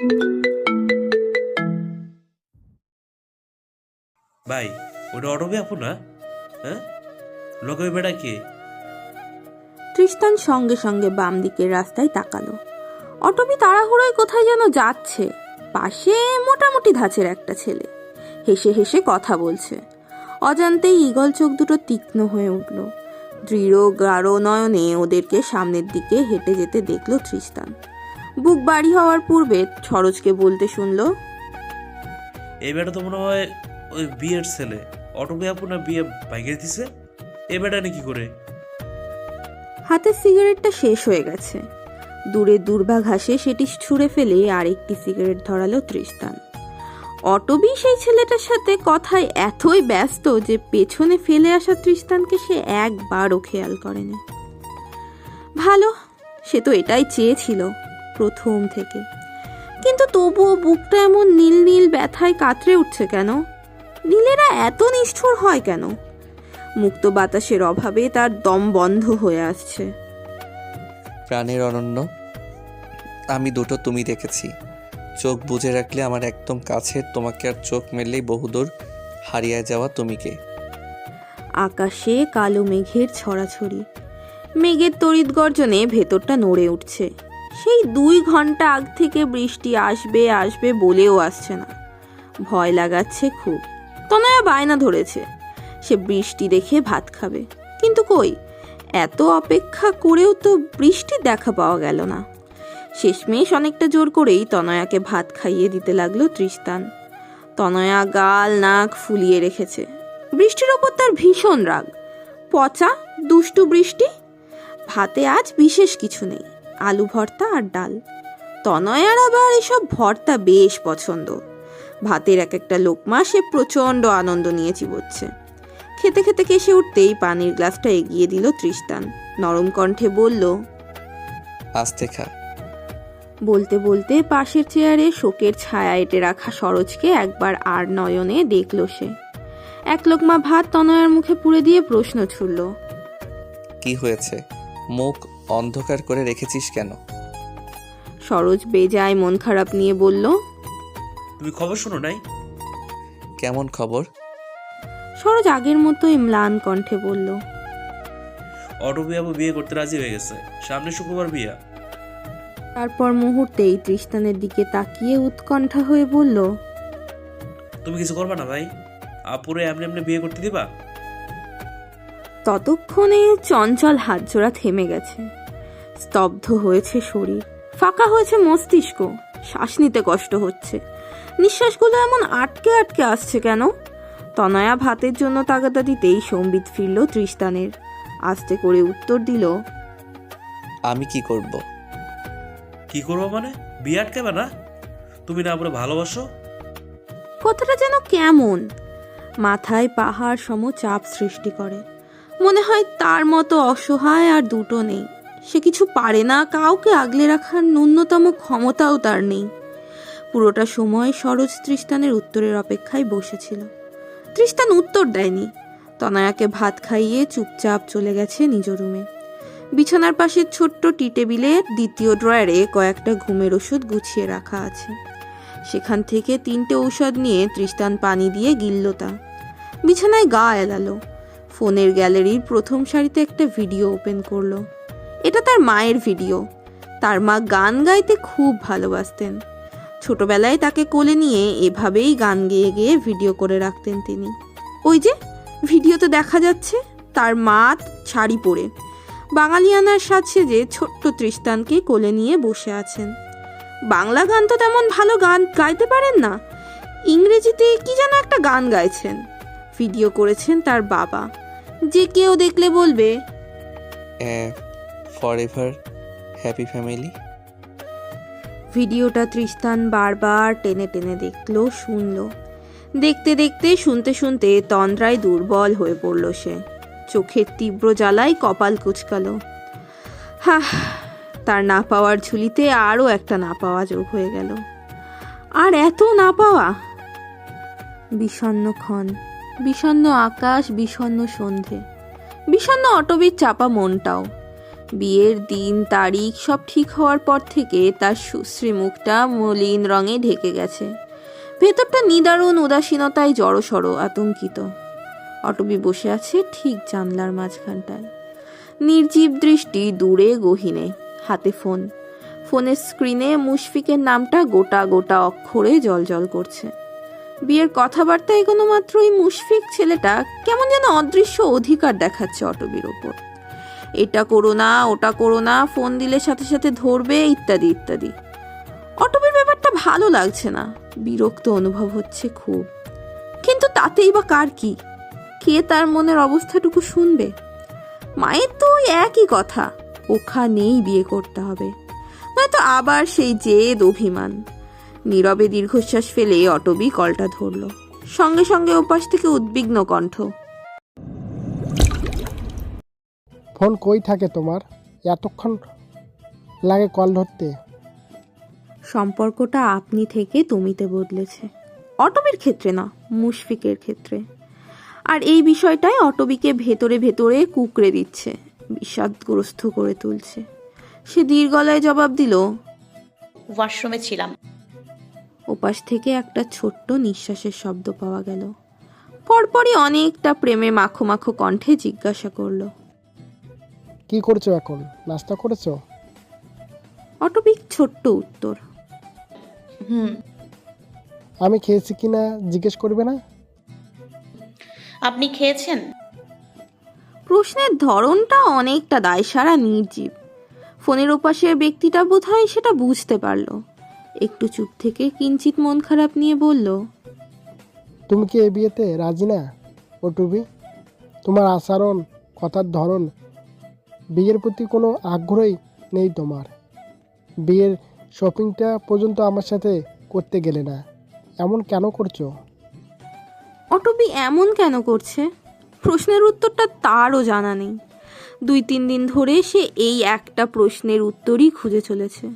ভাই, ওটা অটবে আপু না? হ্যাঁ? ওই কে? তৃষ্টান সঙ্গে সঙ্গে বাম দিকের রাস্তায় তাকালো। অটবি তাড়াহুড়োয় কোথায় যেন যাচ্ছে। পাশে মোটামুটি ধাঁচের একটা ছেলে। হেসে হেসে কথা বলছে। অজান্তেই ইগল চোখ দুটো তীক্ষ্ণ হয়ে উঠল। দৃঢ় গাঢ় নয়নে ওদেরকে সামনের দিকে হেঁটে যেতে দেখল তৃষ্টান বুক বাড়ি হওয়ার পূর্বে সরোজকে বলতে শুনলো এই বেটা তো মনে হয় ওই বিয়ের ছেলে। আপু না বিয়ে ভাইগে দিছে? এ বেটা নাকি করে? হাতের সিগারেটটা শেষ হয়ে গেছে। দূরে দুর্বা ঘাসে সেটি ছুঁড়ে ফেলে আরেকটি সিগারেট ধরালো তৃষ্টান অটবি সেই ছেলেটার সাথে কথায় এতই ব্যস্ত যে পেছনে ফেলে আসা তৃষ্টানকে সে একবারও খেয়াল করেনি। ভালো সে তো এটাই চেয়েছিল। প্রথম থেকে। কিন্তু তবুও বুকটা এমন নীল নীল ব্যথায় কাতরে উঠছে কেন? নীলেরা এত নিষ্ঠুর হয় কেন? মুক্ত বাতাসের অভাবে তার দম বন্ধ হয়ে আসছে। প্রাণের অনন্য আমি দুটো তুমি দেখেছি। চোখ বুজে রাখলে আমার একদম কাছের তোমাকে আর চোখ মেললেই বহুদূর হারিয়ে যাওয়া তুমিকে। আকাশে কালো মেঘের ছড়াছড়ি। মেঘের তড়িৎ গর্জনে ভেতরটা নড়ে উঠছে। সেই দুই ঘণ্টা আগ থেকে বৃষ্টি আসবে আসবে বলেও আসছে না। ভয় লাগাচ্ছে খুব। তনয়া বায়না ধরেছে। সে বৃষ্টি দেখে ভাত খাবে। কিন্তু কই? এত অপেক্ষা করেও তো বৃষ্টি দেখা পাওয়া গেল না। শেষমেশ অনেকটা জোর করেই তনয়াকে ভাত খাইয়ে দিতে লাগল তৃষ্তান তনয়া গাল নাক ফুলিয়ে রেখেছে। বৃষ্টির ওপর তার ভীষণ রাগ। পচা, দুষ্টু বৃষ্টি? ভাতে আজ বিশেষ কিছু নেই। আলু ভর্তা আর ডাল। তনয়ার আবার এসব ভর্তা বেশ পছন্দ। ভাতের এক একটা লোকমা সে প্রচণ্ড আনন্দ নিয়ে চিবোচ্ছে। খেতে খেতে কেসে উঠতেই পানির গ্লাসটা এগিয়ে দিল তৃষ্টান। নরম কণ্ঠে বলল আস্তে খা বলতে বলতে পাশের চেয়ারে শোকের ছায়া এঁটে রাখা সরোজকে একবার আর নয়নে দেখল সে। এক লোকমা ভাত তনয়ার মুখে পুড়ে দিয়ে প্রশ্ন ছুড়ল কি হয়েছে? মুখ অন্ধকার করে রেখেছিস কেন? সরোজ বেজায় মন খারাপ নিয়ে বলল তুমি খবর শোনো নাই? কেমন খবর? সরোজ আগের মতোই ম্লান কণ্ঠে বলল অটবে আপু বিয়ে করতে রাজি হয়ে গেছে। সামনে শুক্রবার বিয়া। তারপর মুহূর্তেই তৃষ্টানের দিকে তাকিয়ে উৎকণ্ঠা হয়ে বলল তুমি কিছু করবা না ভাই? আপুরে এমনি এমনি বিয়ে করতে দিবা? ততক্ষণে চঞ্চল হাতজোড়া থেমে গেছে। স্তব্ধ হয়েছে শরীর। ফাঁকা হয়েছে মস্তিষ্ক। শ্বাস নিতে কষ্ট হচ্ছে। নিঃশ্বাসগুলো এমন আটকে আটকে আসছে কেন? তনয়া ভাতের জন্য তাগাদা দিতেই সম্বিত ফিরল তৃষ্টানের আস্তে করে উত্তর দিল আমি কি করব? কি করব মানে? বিয়ে আটকাবে না? তুমি না আপুরে ভালোবাসো? কথাটা যেন কেমন? মাথায় পাহাড় সম চাপ সৃষ্টি করে। মনে হয় তার মতো অসহায় আর দুটো নেই। সে কিছু পারে না, কাউকে আগলে রাখার ন্যূনতম ক্ষমতাও তার নেই। পুরোটা সময় সরোজ তৃষ্টানের উত্তরের অপেক্ষায় বসেছিল। তৃষ্টান উত্তর দেয়নি। তনয়াকে ভাত খাইয়ে চুপচাপ চলে গেছে নিজ রুমে। বিছানার পাশের ছোট্ট টি টেবিলে দ্বিতীয় ড্রয়ারে কয়েকটা ঘুমের ওষুধ গুছিয়ে রাখা আছে। সেখান থেকে তিনটে ঔষধ নিয়ে তৃষ্টান পানি দিয়ে গিলল তা। বিছানায় গা এলালো। ফোনের গ্যালারির প্রথম সারিতে একটা ভিডিও ওপেন করল। এটা তার মায়ের ভিডিও। তার মা গান গাইতে খুব ভালোবাসতেন। ছোটবেলায় তাকে কোলে নিয়ে এভাবেই গান গেয়ে গেয়ে ভিডিও করে রাখতেন তিনি। ওই যে ভিডিওতে দেখা যাচ্ছে, তার মা শাড়ি পরে। বাঙালিয়ানার সাজ সেজে ছোট্ট তৃষ্টানকে কোলে নিয়ে বসে আছেন। বাংলা গান তো তেমন ভালো গান গাইতে পারেন না। ইংরেজিতে কি যেন একটা গান গাইছেন। ভিডিও করেছেন তার বাবা। যে কেউ দেখলে বলবে ফর এভার হ্যাপি ফ্যামিলি ভিডিওটা তৃষ্টান বারবার টেনে টেনে দেখল, শুনলো। দেখতে দেখতে, শুনতে শুনতে তন্দ্রায় দুর্বল হয়ে পড়ল সে। চোখের তীব্র জ্বালায় কপাল কুচকালো। হা তার না পাওয়ার ঝুলিতে আরও একটা না পাওয়া যোগ হয়ে গেল। আর এত না পাওয়া? বিষণ্ণ ক্ষণ, বিষণ্ণ আকাশ, বিষণ্ণ সন্ধে, বিষণ্ণ অটবির চাপা মনটাও। বিয়ের দিন, তারিখ সব ঠিক হওয়ার পর থেকে তার সুশ্রী মুখটা মলিন রঙে ঢেকে গেছে। ভেতরটা নিদারুণ উদাসীনতায় জড়সড়, আতঙ্কিত। অটবি বসে আছে ঠিক জানলার মাঝখানটায়। নির্জীব দৃষ্টি দূরে গহিনে, হাতে ফোন। ফোনের স্ক্রিনে মুশফিকের নামটা গোটা গোটা অক্ষরে জলজল করছে। বিয়ের কথাবার্তা এগোনো মাত্রই মুশফিক ছেলেটা কেমন যেন অদৃশ্য অধিকার দেখাচ্ছে অটবির ওপর। এটা করো না, ওটা করো না ফোন দিলে সাথে সাথে ধরবে, ইত্যাদি ইত্যাদি। অটবির ব্যাপারটা ভালো লাগছে না। বিরক্ত অনুভব হচ্ছে খুব। কিন্তু তাতেই বা কার কি? কে তার মনের অবস্থাটুকু শুনবে? মায়ের তো ওই একই কথা, ওখানেই বিয়ে করতে হবে। নয়তো আবার সেই জেদ, অভিমান। নীরবে দীর্ঘশ্বাস ফেলে অটবি কলটা ধরল। সঙ্গে সঙ্গে ওপাশ থেকে উদ্বিগ্ন কণ্ঠ। ফোন কই থাকে তোমার? এতক্ষণ লাগে কল ধরতে। সম্পর্কটা আপনি থেকে তুমিতে বদলেছে। অটবির ক্ষেত্রে না মুশফিকের ক্ষেত্রে। আর এই বিষয়টাই অটবিকে ভেতরে ভেতরে কুকড়ে দিচ্ছে বিষাদগ্রস্ত করে তুলছে। সে দীর্ঘলায় জবাব দিল ওয়াশরুমে ছিলাম। ওপাশ থেকে একটা ছোট্ট নিঃশ্বাসের শব্দ পাওয়া গেল। পরপরই অনেকটা প্রেমে মাখো মাখো কণ্ঠে জিজ্ঞাসা করল কি করছ এখন? নাস্তা করেছ? অটবিক ছোট্ট উত্তর। হুম। আমি খেয়েছি কি না জিজ্ঞেস করবে না? আপনি খেয়েছেন? প্রশ্নের ধরনটা অনেকটা দায়সারা নির্জীব। ফোনের ওপাশের ব্যক্তিটা বোধহয় সেটা বুঝতে পারল। একটু চুপ থেকে কিঞ্চিত মন খারাপ নিয়ে বলল তুমি কি এ বিয়েতে রাজি না ও টুবি তোমার আচরণ কথার ধরন বিয়ের প্রতি কোনো আগ্রহই নেই তোমার। বিয়ের শপিংটা পর্যন্ত আমার সাথে করতে গেলে না। এমন কেন করছ? অটবি এমন কেন করছে? প্রশ্নের উত্তরটা তারও জানা নেই। দুই তিন দিন ধরে সে এই একটা প্রশ্নের উত্তরই খুঁজে চলেছে।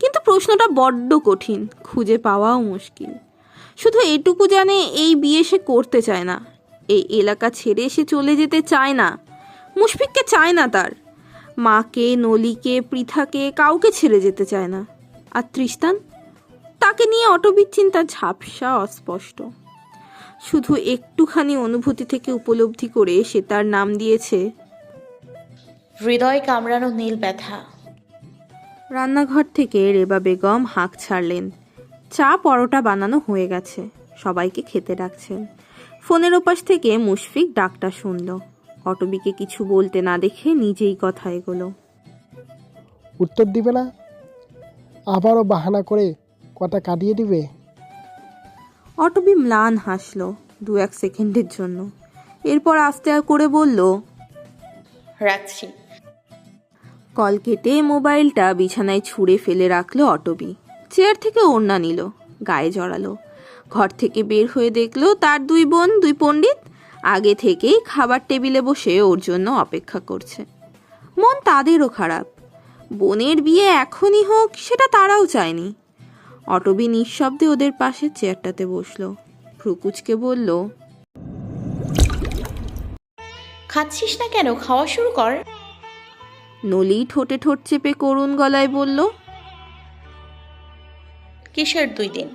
কিন্তু প্রশ্নটা বড্ড কঠিন, খুঁজে পাওয়াও মুশকিল। শুধু এটুকু জানে এই বিয়ে সে করতে চায় না। এই এলাকা ছেড়ে সে চলে যেতে চায় না। মুশফিককে চায় না তার। মাকে নলিকে পৃথাকে কাউকে ছেড়ে যেতে চায় না। আর তৃষ্টান তাকে নিয়ে অটবির চিন্তা ঝাপসা অস্পষ্ট। শুধু একটুখানি অনুভূতি থেকে উপলব্ধি করে সে তার নাম দিয়েছে হৃদয় কামড়ানো নীল ব্যথা। রান্নাঘর থেকে রেবা বেগম হাঁক ছাড়লেন। চা পরোটা বানানো হয়ে গেছে। সবাইকে খেতে ডাকছেন। ফোনের ওপাশ থেকে মুশফিক ডাকটা শুনল। অটবিকে কিছু বলতে না দেখে নিজেই কথা এগোলো। উত্তর দিবে না? আবারও বাহানা করে কথা কাটিয়ে দিবে? অটবি ম্লান হাসলো দু এক সেকেন্ডের জন্য। এরপর আস্তে করে বলল রাখছি। কল কেটে মোবাইলটা বিছানায় ছুঁড়ে ফেলে রাখল অটবি। চেয়ার থেকে ওড়না নিল গায়ে জড়ালো। ঘর থেকে বের হয়ে দেখল তার দুই বোন দুই পণ্ডিত আগে থেকেই খাবার টেবিলে বসে ওর জন্য অপেক্ষা করছে। মন তাদেরও খারাপ। বোনের বিয়ে এখনই হোক সেটা তারাও চায়নি। অটবি নিঃশব্দে ওদের পাশে চেয়ারটাতে বসল। ভ্রুকুচকে বলল খাচ্ছিস না কেন? খাওয়া শুরু কর। নলি ঠোঁটে ঠোঁট চেপে করুণ গলায় বলল কিসের দুই দিন?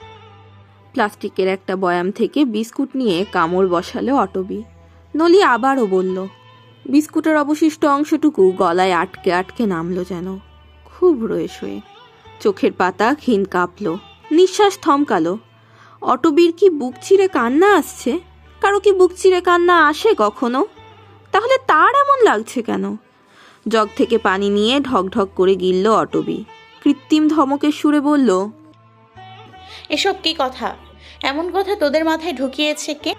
প্লাস্টিকের একটা বয়াম থেকে বিস্কুট নিয়ে কামড় বসালো অটবি। নলি আবারও বলল, বিস্কুটের অবশিষ্ট অংশটুকু গলায় আটকে আটকে নামলো যেন। খুব রয়েস হয়ে। চোখের পাতা ক্ষীণ কাঁপলো। নিঃশ্বাস থমকালো। অটবির কি বুক চিরে কান্না আসছে? কারও কি বুক চিরে কান্না আসে কখনো? তাহলে তার এমন লাগছে কেন? জগ থেকে পানি নিয়ে ঢকঢক করে গিলল অটবি। কৃত্রিম ধমকের সুরে বলল, এসব কি কথা? এমন কথা তোদের মাথায় ঢুকিয়েছে কে?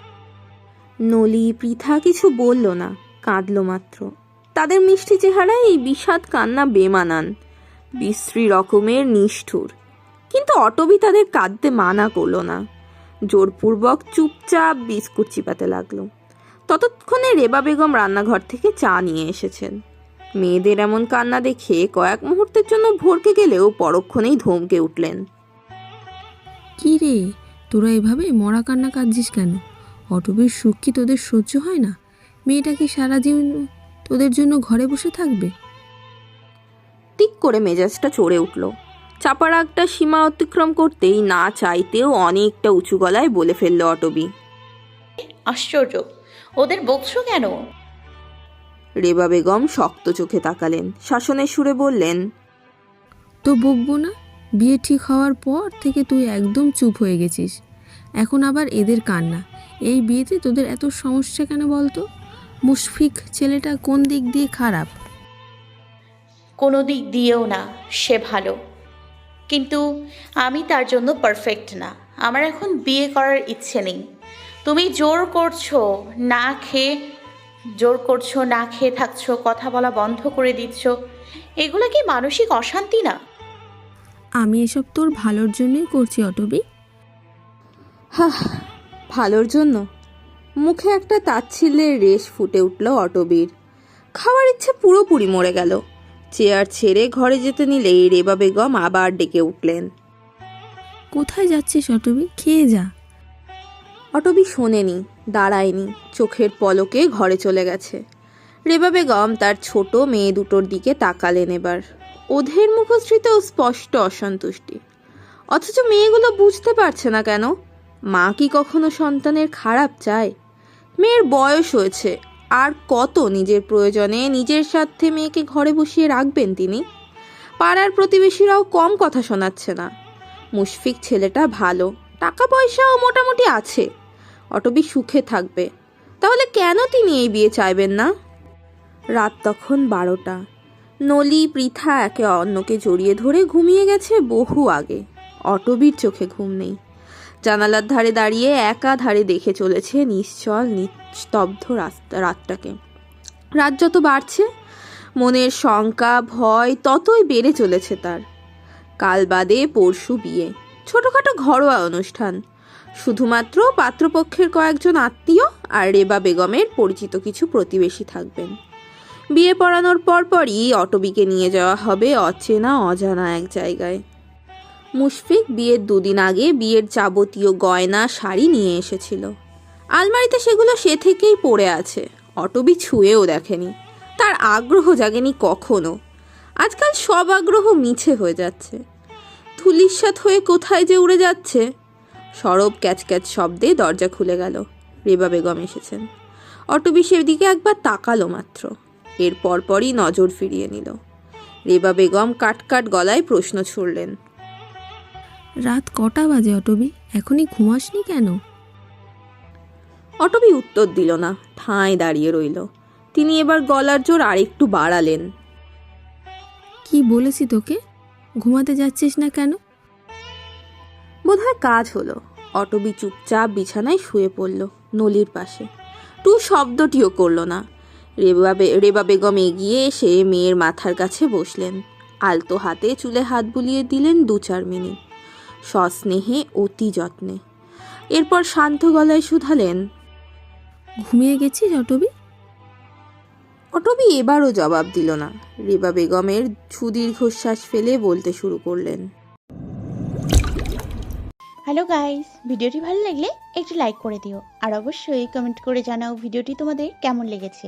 নলি পৃথা কিছু বলল না কাঁদল মাত্র। তাদের মিষ্টি চেহারায় এই বিষাদ কান্না বেমানান। বিশ্রী রকমের নিষ্ঠুর। কিন্তু অটবি তাদের কাঁদতে মানা করল না। জোরপূর্বক চুপচাপ বিস্কুট চিপাতে লাগল। ততক্ষণে রেবা বেগম রান্নাঘর থেকে চা নিয়ে এসেছেন। মেয়েদের এমন কান্না দেখে কয়েক মুহূর্তের জন্য ভরকে গেলেও পরক্ষণেই ধমকে উঠলেন। কি রে? তোরা এভাবে মরা কান্না কাঁদছিস কেন? অটবির সুখ কি তোদের সহ্য হয় না? মেয়েটা কি সারা জীবন তোদের জন্য ঘরে বসে থাকবে? তিক করে মেজাজটা চড়ে উঠল। চাপার একটা সীমা অতিক্রম করতেই না চাইতেও অনেকটা উঁচু গলায় বলে ফেলল অটবি আশ্চর্য ওদের বকছো কেন? রেবা বেগম শক্ত চোখে তাকালেন। শাসনের সুরে বললেন তো বকবো না? বিয়ে ঠিক হওয়ার পর থেকে তুই একদম চুপ হয়ে গেছিস। এখন আবার এদের কান্না। এই বিয়েতে তোদের এত সমস্যা কেন বলতো? মুশফিক ছেলেটা কোন দিক দিয়ে খারাপ? কোনো দিক দিয়েও না, সে ভালো। কিন্তু আমি তার জন্য পারফেক্ট না। আমার এখন বিয়ে করার ইচ্ছে নেই। তুমি জোর করছ না খেয়ে, জোর করছ না খেয়ে থাকছো, কথা বলা বন্ধ করে দিচ্ছ। এগুলো কি মানসিক অশান্তি না? আমি এসব তোর ভালোর জন্যই করছি অটবি। হাহ ভালোর জন্য? মুখে একটা তাচ্ছিল্যের রেশ ফুটে উঠল অটবির। খাওয়ার ইচ্ছে পুরোপুরি মরে গেল। চেয়ার ছেড়ে ঘরে যেতে নিলেই রেবা বেগম আবার ডেকে উঠলেন। কোথায় যাচ্ছিস অটবি? খেয়ে যা। অটবি শোনেনি দাঁড়ায়নি চোখের পলকে ঘরে চলে গেছে। রেবা বেগম তার ছোট মেয়ে দুটোর দিকে তাকালেন এবার। ওদের মুখশ্রীতেও স্পষ্ট অসন্তুষ্টি। অথচ মেয়েগুলো বুঝতে পারছে না কেন, মা কি কখনো সন্তানের খারাপ চায়? মেয়ের বয়স হয়েছে, আর কত নিজের প্রয়োজনে নিজের স্বার্থে মেয়েকে ঘরে বসিয়ে রাখবেন তিনি? পাড়ার প্রতিবেশীরাও কম কথা শোনাচ্ছে না। মুশফিক ছেলেটা ভালো টাকা পয়সাও মোটামুটি আছে, অটবি সুখে থাকবে। তাহলে কেন তিনি এই বিয়ে চাইবেন না? রাত তখন বারোটা। নলি পৃথা একে অন্যকে জড়িয়ে ধরে ঘুমিয়ে গেছে বহু আগে। অটবির চোখে ঘুম নেই। জানালার ধারে দাঁড়িয়ে একা ধারে দেখে চলেছে নিশ্চল, নিস্তব্ধ রাতটাকে। রাত যত বাড়ছে, মনের শঙ্কা, ভয় ততই বেড়ে চলেছে তার। কাল বাদে পরশু বিয়ে। ছোটখাটো ঘরোয়া অনুষ্ঠান। শুধুমাত্র পাত্রপক্ষের কয়েকজন আত্মীয় আর রেবা বেগমের পরিচিত কিছু প্রতিবেশী থাকবেন। বিয়ে পড়ানোর পরপরই অটবিকে নিয়ে যাওয়া হবে অচেনা, অজানা এক জায়গায়। মুশফিক বিয়ের দুদিন আগে বিয়ের যাবতীয় গয়না, শাড়ি নিয়ে এসেছিল। আলমারিতে সেগুলো সে থেকেই পড়ে আছে। অটবি ছুঁয়েও দেখেনি। তার আগ্রহ জাগেনি কখনো। আজকাল সব আগ্রহ মিছে হয়ে যাচ্ছে। ধুলিস্বাত হয়ে কোথায় যে উড়ে যাচ্ছে। সরব ক্যাচ ক্যাচ শব্দে দরজা খুলে গেল। রেবা বেগম এসেছেন। অটবি সেদিকে একবার তাকালো মাত্র। এর পরপরই নজর ফিরিয়ে নিল। রেবা বেগম কাটকাট গলায় প্রশ্ন ছুড়লেন। রাত কটা বাজে অটবি? এখনই ঘুমাসনি কেন? অটবি উত্তর দিল না ঠাঁই দাঁড়িয়ে রইল। তিনি এবার গলার জোর আরেকটু বাড়ালেন। কি বলেছি তোকে? ঘুমাতে যাচ্ছিস না কেন? বোধহয় কাজ হলো। অটবি চুপচাপ বিছানায় শুয়ে পড়ল নলির পাশে। টু শব্দটিও করল না। রেবা রেবা বেগম এগিয়ে এসে মেয়ের মাথার কাছে বসলেন। আলতো হাতে চুলে হাত বুলিয়ে দিলেন দু চার মিনিট। সস্নেহে, অতি যত্নে। এরপর শান্ত গলায় শুধালেন, ঘুমিয়ে গেছিস অটবি? অটবি এবারও জবাব দিল না। রেবা বেগমের সুদীর্ঘশ্বাস ফেলে বলতে শুরু করলেন, হ্যালো গাইস, ভিডিওটি ভালো লাগলে একটু লাইক করে দিও। আর অবশ্যই কমেন্ট করে জানাও ভিডিওটি তোমাদের কেমন লেগেছে।